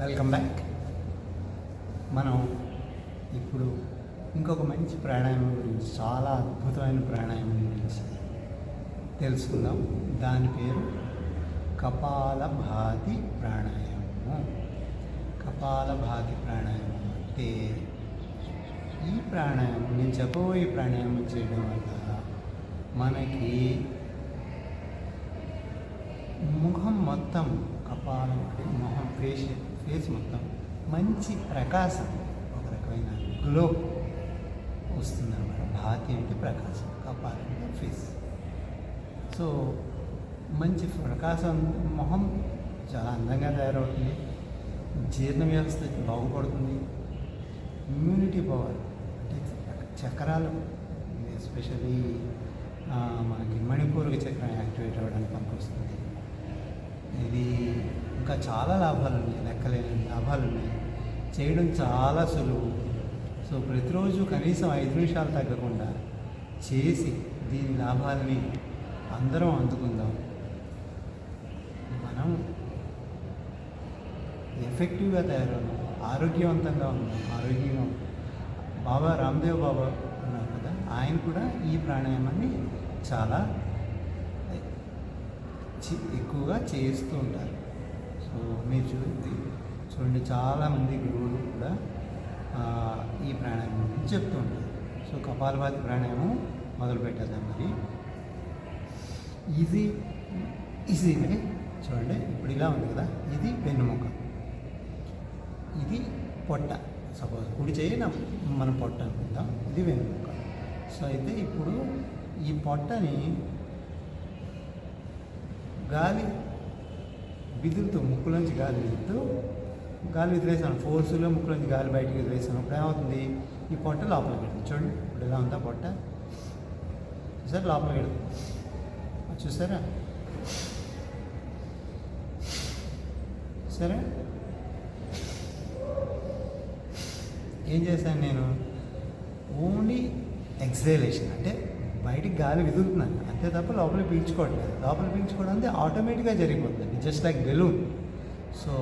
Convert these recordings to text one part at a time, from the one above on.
Welcome back మనం ఇప్పుడు ఇంకొక మంచి ప్రాణాయామం గురించి చాలా అద్భుతమైన ప్రాణాయామం గురించి తెలుసుకుందాం. దాని పేరు కపాలభాతి ప్రాణాయామము. కపాలభాతి ప్రాణాయామం అంటే ఈ ప్రాణాయామం నేను చెప్పబోయే ప్రాణాయామం చేయడం వల్ల మనకి ముఖం మొత్తం కపాలం అంటే మొహం ఫేషియల్ ఫేస్ మొత్తం మంచి ప్రకాశం ఒక రకమైన గ్లో వస్తుందన్నమాట భాతి అంటే ప్రకాశం కపాలంటే ఫేస్ సో మంచి ప్రకాశం మొహం చాలా అందంగా తయారవుతుంది. జీర్ణ వ్యవస్థ బాగుపడుతుంది. ఇమ్యూనిటీ పవర్ అంటే చక్రాలు ఎస్పెషల్లీ మనకి మణిపూర్కి చక్రం యాక్టివేట్ అవ్వడానికి పనికొస్తుంది. ఇది ఇంకా చాలా లాభాలు ఉన్నాయి. లెక్కలేని లాభాలు ఉన్నాయి. చేయడం చాలా సులువు. సో ప్రతిరోజు కనీసం ఐదు నిమిషాలు తగ్గకుండా చేసి దీని లాభాలని అందరం అందుకుందాం. మనం ఎఫెక్టివ్గా తయారవుదాం. ఆరోగ్యవంతంగా ఉన్నాం ఆరోగ్యంగా బాబా రామ్దేవ్ బాబా ఉన్నారు కదా ఆయన కూడా ఈ ప్రాణాయామాన్ని చాలా చి- ఎక్కువగా చేస్తూ ఉంటారు. సో మీరు చూడండి. చూడండి చాలామంది గురువులు కూడా ఈ ప్రాణాయామం గురించి చెప్తుంటారు సో కపాలభాతి ప్రాణాయామం మొదలు పెట్టేద్దాం మరి. ఈజీ ఈజీనే చూడండి ఇప్పుడు ఇలా ఉంది కదా. ఇది వెన్నుముక ఇది పొట్ట. సపోజ్ కుడి చేయి నా మన పొట్ట అనుకుందాం. ఇది వెన్నుముక సో అయితే ఇప్పుడు ఈ పొట్టని గాలి విదురుతూ ముక్కులోంచి గాలి విదురుతూ గాలి విదిలేసాను ఫోర్సులో ముక్కులోంచి గాలి బయటికి వదిలేసాను అప్పుడు ఏమవుతుంది? ఈ పొట్ట లోపలికి వెళ్తుంది. చూడండి ఇప్పుడు ఎలా ఉందా పొట్ట. చూసారా? లోపలికి వెళ్తుంది చూసారా? సరే ఏం చేశాను నేను? Only exhalation. అంటే బయటికి గాలి విదులుతున్నాను అంతే తప్ప లోపల పీల్చుకోవట్లేదు. లోపల పీల్చుకోవడం అంటే ఆటోమేటిక్గా జరిగిపోతుంది. Just like balloon. సో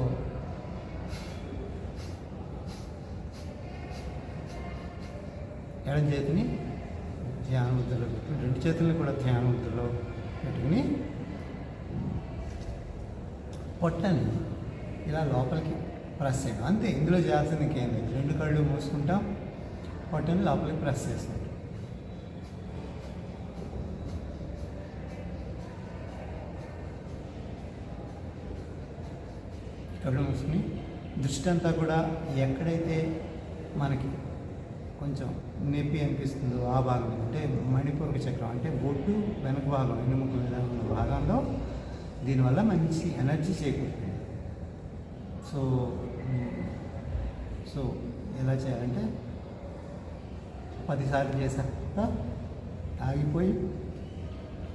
ఎడం చేతిని ధ్యాన ముద్రలో పెట్టుకుని రెండు చేతులను కూడా ధ్యాన ముద్రలో పెట్టుకుని పొట్టని ఇలా లోపలికి ప్రెస్ చేయడం. అంతే ఇందులో చేయాల్సింది ఇంకేం లేదు రెండు కళ్ళు మూసుకుంటాం పొట్టని లోపలికి ప్రెస్ చేస్తాం. కళ్ళు మూసుకుని దృష్టి అంతా కూడా ఎక్కడైతే మనకి కొంచెం నొప్పి అనిపిస్తుందో ఆ భాగం. అంటే మణిపూర్వక చక్రం. అంటే బొట్టు వెనక భాగం ఎన్నుముక మీద ఉన్న భాగంలో దీనివల్ల మంచి ఎనర్జీ చేకూరుతుంది. సో సో ఎలా చేయాలంటే పదిసార్లు చేశాక ఆగిపోయి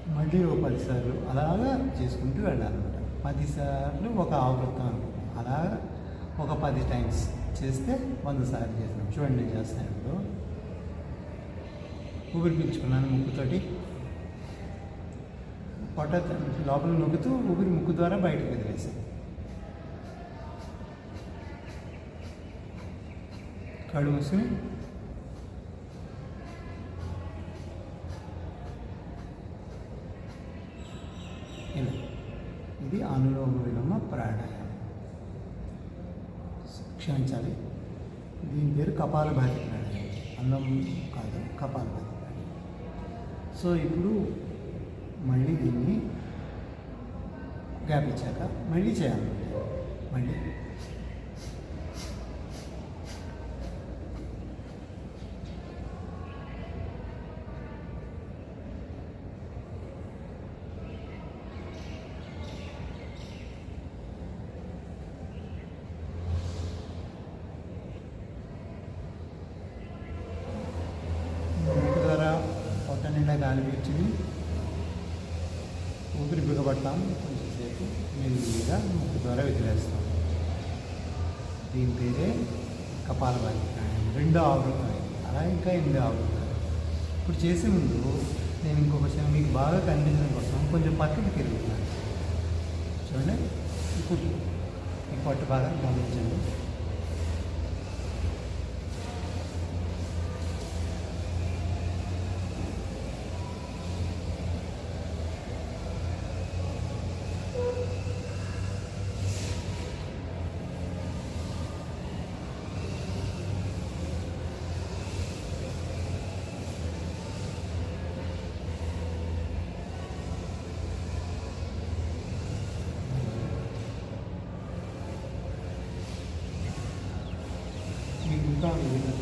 మళ్ళీ ఓ పదిసార్లు అలాగా చేసుకుంటూ వెళ్ళాలన్నమాట. పదిసార్లు ఒక ఆవృతం అనుకుంటాం. అలాగా ఒక పది టైమ్స్ చేస్తే వంద సార్లు చేసినాం చూడండి నేను చేస్తాను ఇప్పుడు ఊపిరి పీల్చుకున్నాను ముక్కుతోటి. పొట్ట లోపల నొక్కుతూ ఊపిరి ముక్కు ద్వారా బయటకు వదిలేసాను కళ్ళు మూసుకుని. ఇలా. ఇది అనులోమ విలోమ ప్రాణాయామం. క్షమించాలి. దీని పేరు కపాలభాతి ప్రాణాయామం అన్నం కాదు కపాల భాతి సో ఇప్పుడు మళ్ళీ దీన్ని గ్యాప్ ఇచ్చాక మళ్ళీ చేయాలి మళ్ళీ ముక్కు ద్వారా పొట్ట నిండా గాలి పీల్చుని ఊపిరి బిగబడతాం కొంచెంసేపు మెల్లిగా ముక్కు ద్వారా వదిలేస్తాం. దీని పేరే కపాలభాతి ప్రాణాయామం రెండో ఆవృతం ఇది. అలా ఇంకా ఎనిమిది ఆవృతాలు ఇప్పుడు చేసే ముందు నేను ఇంకొక విషయం మీకు బాగా కనిపించడం కోసం కొంచెం పక్కకి తిరుగుతున్నాను. చూడండి. ఇప్పుడు ఈ పట్టు బాగా గమనించండి. Pakistan